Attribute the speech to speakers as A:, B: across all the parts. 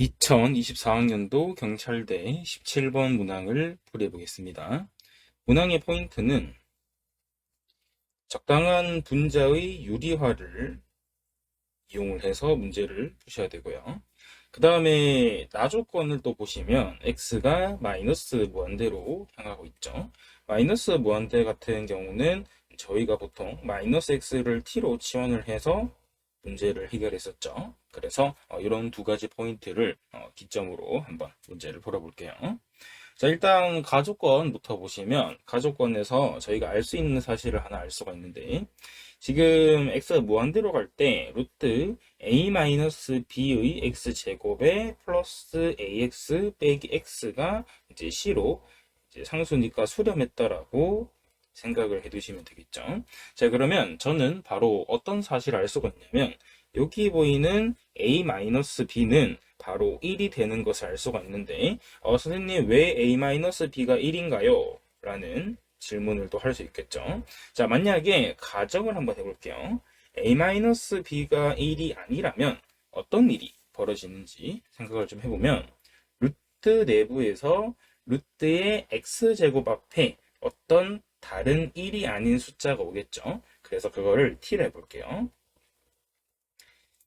A: 2024학년도 경찰대 17번 문항을 풀이해 보겠습니다. 문항의 포인트는 적당한 분자의 유리화를 이용을 해서 문제를 푸셔야 되고요. 그 다음에 나조건을 또 보시면 x가 마이너스 무한대로 향하고 있죠. 마이너스 무한대 같은 경우는 저희가 보통 마이너스 x를 t로 치환을 해서 문제를 해결했었죠. 그래서 어, 이런 두 가지 포인트를 어, 기점으로 한번 문제를 풀어볼게요. 자, 일단 가족권부터 보시면 가족권에서 저희가 알 수 있는 사실을 하나 알 수가 있는데 지금 x가 무한대로 갈 때 루트 a-b의 x제곱에 플러스 ax 빼기 x가 이제 c로 이제 상수니까 수렴했다라고 생각을 해두시면 되겠죠. 자, 그러면 저는 바로 어떤 사실을 알 수가 있냐면 여기 보이는 a-b는 바로 1이 되는 것을 알 수가 있는데 어, 선생님 왜 a-b가 1인가요? 라는 질문을 또 할 수 있겠죠. 자, 만약에 가정을 한번 해볼게요. a-b가 1이 아니라면 어떤 일이 벌어지는지 생각을 좀 해보면 루트 내부에서 루트의 x제곱 앞에 어떤 다른 1이 아닌 숫자가 오겠죠. 그래서 그거를 t를 해볼게요.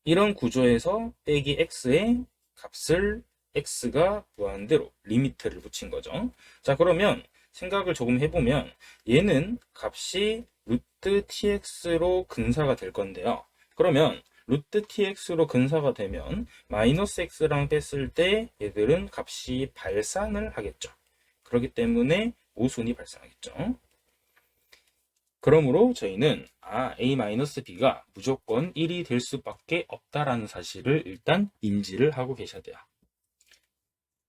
A: 이런 구조에서 빼기 x의 값을 x가 무한대로 리미트를 붙인 거죠. 자, 그러면 생각을 조금 해보면 얘는 값이 루트 tx로 근사가 될 건데요. 그러면 루트 tx로 근사가 되면 마이너스 x랑 뺐을 때 얘들은 값이 발산을 하겠죠. 그렇기 때문에 모순이 발생하겠죠. 그러므로 저희는 아, a-b가 무조건 1이 될 수밖에 없다라는 사실을 일단 인지를 하고 계셔야 돼요.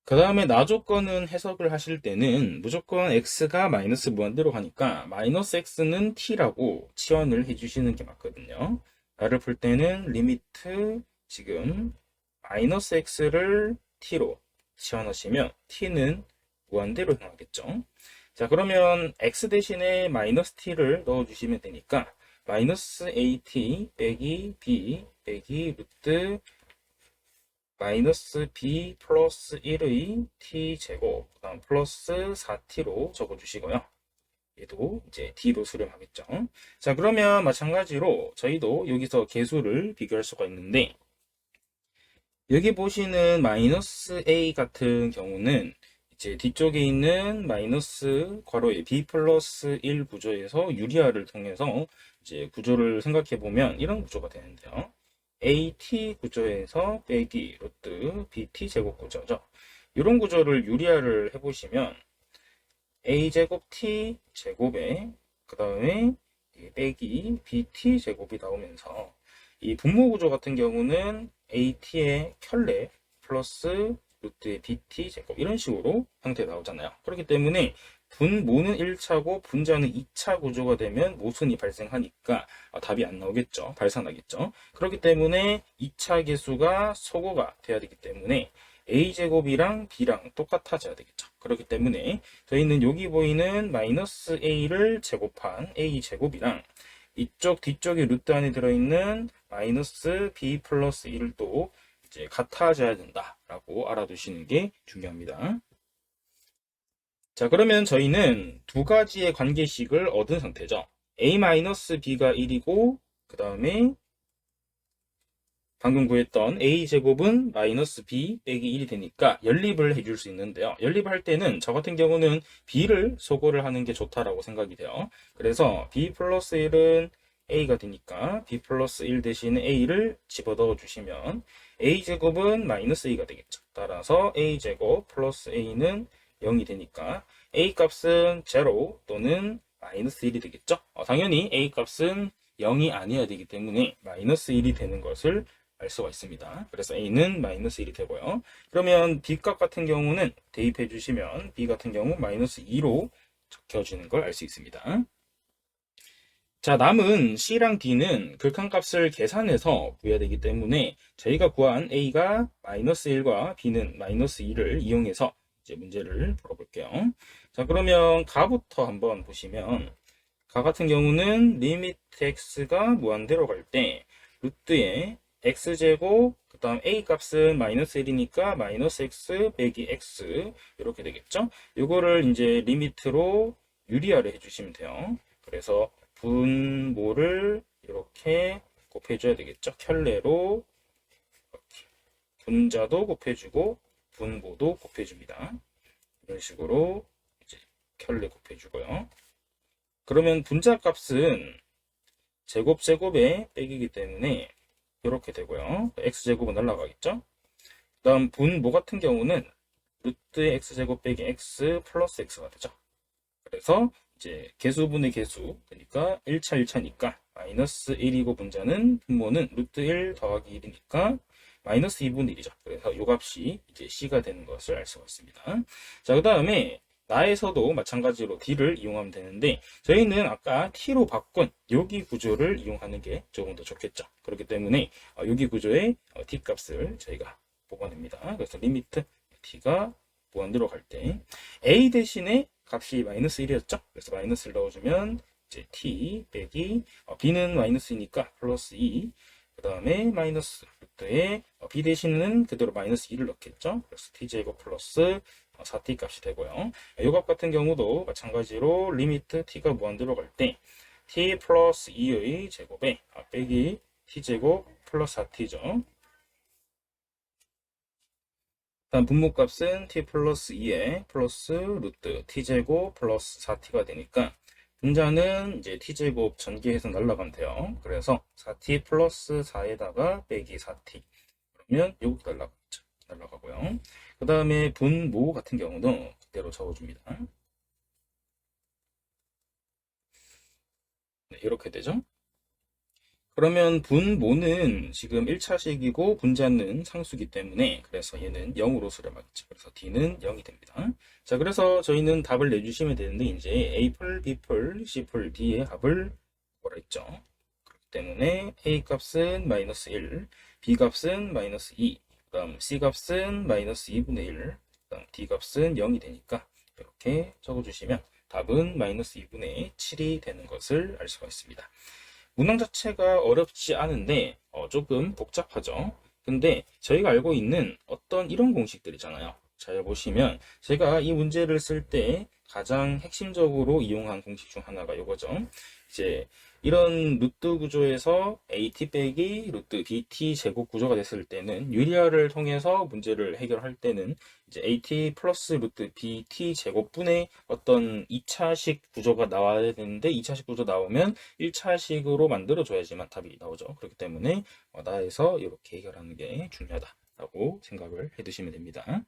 A: 그 다음에 나 조건은 해석을 하실 때는 무조건 x가 마이너스 무한대로 가니까 마이너스 x는 t라고 치환을 해주시는 게 맞거든요. 나를 풀 때는 리미트 지금 마이너스 x를 t로 치환하시면 t는 무한대로 향하겠죠. 자, 그러면 x 대신에 마이너스 t를 넣어주시면 되니까 마이너스 at 빼기 b 빼기 루트 마이너스 b 플러스 1의 t 제곱 그 다음 플러스 4t로 적어주시고요. 얘도 이제 d로 수렴하겠죠. 자, 그러면 마찬가지로 저희도 여기서 개수를 비교할 수가 있는데 여기 보시는 마이너스 a 같은 경우는 이제 뒤쪽에 있는 마이너스 괄호의 b 플러스 1 구조에서 유리화를 통해서 이제 구조를 생각해 보면 이런 구조가 되는데요. AT 구조에서 빼기 루트 BT 제곱 구조죠. 이런 구조를 유리화를 해보시면 A 제곱 T 제곱에 그 다음에 빼기 BT 제곱이 나오면서 이 분모 구조 같은 경우는 AT의 켤레 플러스 루트의 bt 제곱 이런 식으로 형태 나오잖아요. 그렇기 때문에 분모는 1차고 분자는 2차 구조가 되면 모순이 발생하니까 아, 답이 안 나오겠죠. 발산하겠죠. 그렇기 때문에 2차 개수가 소거가 돼야 되기 때문에 a제곱이랑 b랑 똑같아져야 되겠죠. 그렇기 때문에 저희는 여기 보이는 마이너스 a를 제곱한 a제곱이랑 이쪽 뒤쪽에 루트 안에 들어있는 마이너스 b 플러스 1을 또 이제 같아져야 된다라고 알아두시는 게 중요합니다. 자, 그러면 저희는 두 가지의 관계식을 얻은 상태죠. a-b가 1이고 그 다음에 방금 구했던 a제곱은 마이너스 b 빼기 1이 되니까 연립을 해줄 수 있는데요. 연립할 때는 저 같은 경우는 b를 소거를 하는 게 좋다라고 생각이 돼요. 그래서 b 플러스 1은 a가 되니까 b 플러스 1 대신 a를 집어넣어 주시면 a제곱은 마이너스 a가 되겠죠. 따라서 a제곱 플러스 a는 0이 되니까 a 값은 0 또는 마이너스 1이 되겠죠. 어, 당연히 a 값은 0이 아니어야 되기 때문에 마이너스 1이 되는 것을 알 수가 있습니다. 그래서 a는 마이너스 1이 되고요. 그러면 b 값 같은 경우는 대입해 주시면 b 같은 경우 마이너스 2로 적혀지는 걸 알 수 있습니다. 자, 남은 C랑 D는 극한값을 계산해서 구해야 되기 때문에 저희가 구한 A가 마이너스 1과 B는 마이너스 2를 이용해서 이제 문제를 풀어볼게요. 자, 그러면 가부터 한번 보시면 가 같은 경우는 리미트 x가 무한대로 갈 때 루트에 x제곱 그 다음 a 값은 마이너스 1이니까 마이너스 x 빼기 x 이렇게 되겠죠? 이거를 이제 리미트로 유리화를 해주시면 돼요. 그래서 분모를 이렇게 곱해줘야 되겠죠? 켤레로 이렇게 분자도 곱해주고 분모도 곱해줍니다. 이런 식으로 이제 켤레 곱해주고요. 그러면 분자 값은 제곱 제곱의 빼기이기 때문에 이렇게 되고요. x제곱은 날라가겠죠? 그 다음 분모 같은 경우는 루트 x제곱 빼기 x 플러스 x가 되죠. 그래서 이제 개수분의 개수, 그러니까 1차 1차니까 마이너스 1이고 분자는 분모는 루트 1 더하기 1이니까 마이너스 2분의 1이죠. 그래서 이 값이 이제 c가 되는 것을 알 수가 있습니다. 자, 그 다음에 나에서도 마찬가지로 d를 이용하면 되는데 저희는 아까 t로 바꾼 여기 구조를 이용하는 게 조금 더 좋겠죠. 그렇기 때문에 어, 여기 구조의 어, t 값을 저희가 뽑아냅니다. 그래서 리미트 t가 무한대로 갈 때 a 대신에 값이 마이너스 1이었죠. 그래서 마이너스를 넣어주면 이제 t 빼기 어, b는 마이너스이니까 플러스 2. 그 다음에 마이너스 루트에 어, b 대신은 그대로 마이너스 2를 넣겠죠. 그래서 t 제곱 플러스 4t 값이 되고요. 이 값 같은 경우도 마찬가지로 리미트 t가 무한대로 갈 때 t 플러스 2의 제곱에 아, 빼기 t 제곱 플러스 4t죠. 다음 분모값은 t 플러스 2에 플러스 루트 t 제곱 플러스 4t가 되니까 분자는 이제 t제곱 전개해서 날라가면 돼요. 그래서 4t 플러스 4에다가 빼기 4t 그러면 여기 날라가겠죠. 날라가고요. 그 다음에 분모 같은 경우도 그대로 적어줍니다. 네, 이렇게 되죠. 그러면 분모는 지금 1차식이고 분자는 상수기 때문에 그래서 얘는 0으로 수렴하겠죠. 그래서 D는 0이 됩니다. 자, 그래서 저희는 답을 내주시면 되는데 이제 A풀, B풀, C풀, D의 합을 뭐라 했죠. 그렇기 때문에 A 값은 마이너스 1, B 값은 마이너스 2, 그 다음 C 값은 마이너스 2분의 1, 그 다음 D 값은 0이 되니까 이렇게 적어주시면 답은 마이너스 2분의 7이 되는 것을 알 수가 있습니다. 문항 자체가 어렵지 않은데 어, 조금 복잡하죠. 근데 저희가 알고 있는 어떤 이런 공식들이잖아요. 잘 보시면 제가 이 문제를 쓸 때 가장 핵심적으로 이용한 공식 중 하나가 이거죠. 이제 이런 루트 구조에서 AT 빼기 루트 BT 제곱 구조가 됐을 때는 유리화를 통해서 문제를 해결할 때는 이제 AT 플러스 루트 BT 제곱분의 어떤 2차식 구조가 나와야 되는데 2차식 구조 나오면 1차식으로 만들어줘야지만 답이 나오죠. 그렇기 때문에 어, 나에서 이렇게 해결하는 게 중요하다라고 생각을 해두시면 됩니다.